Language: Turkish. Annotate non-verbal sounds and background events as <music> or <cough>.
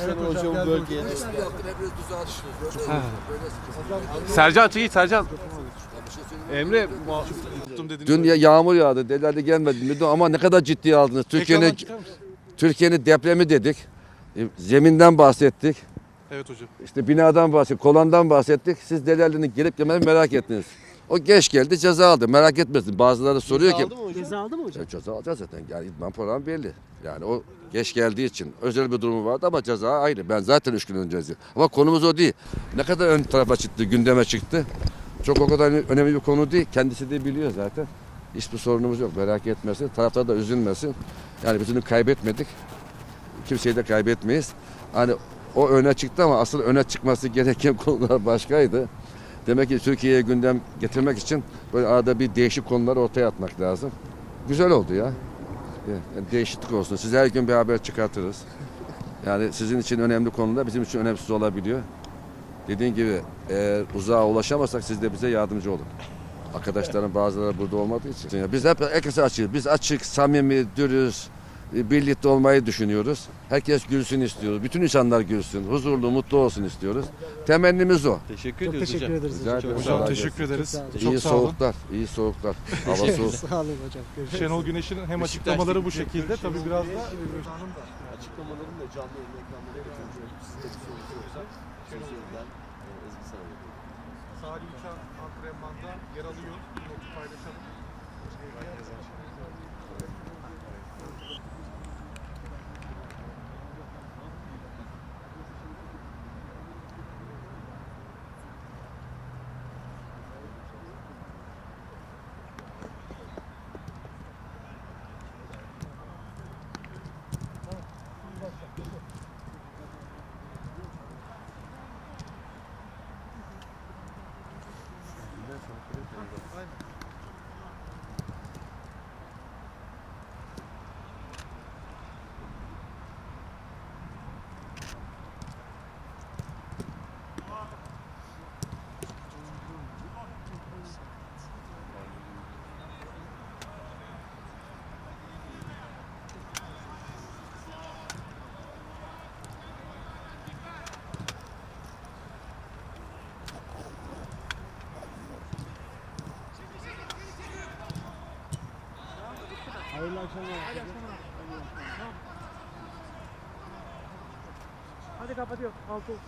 Evet hocam, hocam geldi bölgeye. hocam. Hep biraz. Böyle böyle Sercan çekil Sercan. şey. Emre. Dün ya yağmur yağdı. Dediler de gelmedi dedi ama ne kadar ciddiye aldınız. Türkiye'nin Türkiye'nin depremi dedik. E, Zeminden bahsettik. Evet hocam. İşte binadan bahsettik, kolandan bahsettik. Siz Delali'nin gelip gelmediğini merak ettiniz. O geç geldi ceza aldı. Merak etmesin. Bazıları soruyor ki. Ceza aldı mı hocam? Ya ceza alacağız zaten. Yani idman programı belli. Yani o geç geldiği için özel bir durumu vardı ama ceza ayrı. Ben zaten üç gün önce yazdım. Ama konumuz o değil. Ne kadar ön tarafa çıktı, gündeme çıktı. Çok o kadar önemli bir konu değil. Kendisi de biliyor zaten. Hiçbir sorunumuz yok. Merak etmesin. Taraftar da üzülmesin. Yani biz onu kaybetmedik. Kimseyi de kaybetmeyiz. Hani o öne çıktı ama asıl öne çıkması gereken <laughs> konular başkaydı. Demek ki Türkiye'ye gündem getirmek için böyle arada bir değişik konuları ortaya atmak lazım. Güzel oldu ya. Yani değişiklik olsun. Size her gün bir haber çıkartırız. Yani sizin için önemli konular bizim için önemsiz olabiliyor. Dediğin gibi eğer uzağa ulaşamazsak siz de bize yardımcı olun. Arkadaşların bazıları burada olmadığı için. Biz hep herkese açığız. Biz açık, samimi, dürüst, e, birlikte olmayı düşünüyoruz. Herkes gülsün istiyoruz. Bütün insanlar gülsün. Huzurlu, mutlu olsun istiyoruz. Temennimiz o. Teşekkür Çok ediyoruz teşekkür hocam. ederiz Rica hocam. ederim. Hocam Kolay teşekkür gelsin. ederiz. Çok sağ olun. Çok iyi sağ olun. soğuklar, iyi soğuklar. Hava soğuk. Sağ olun hocam. Görüşürüz. Şenol Güneş'in hem açıklamaları bu şekilde tabii biraz da Açıklamalarını da canlı yayın ekranlara getireceğim. Sizde bir sorun yoksa sözü ben e, Ezgi sana veriyorum. Salih Uçan antrenmanda yer alıyor. Notu paylaşalım. Aynen. Hayırlı akşamlar. Hadi kapatıyor. Altı olsun.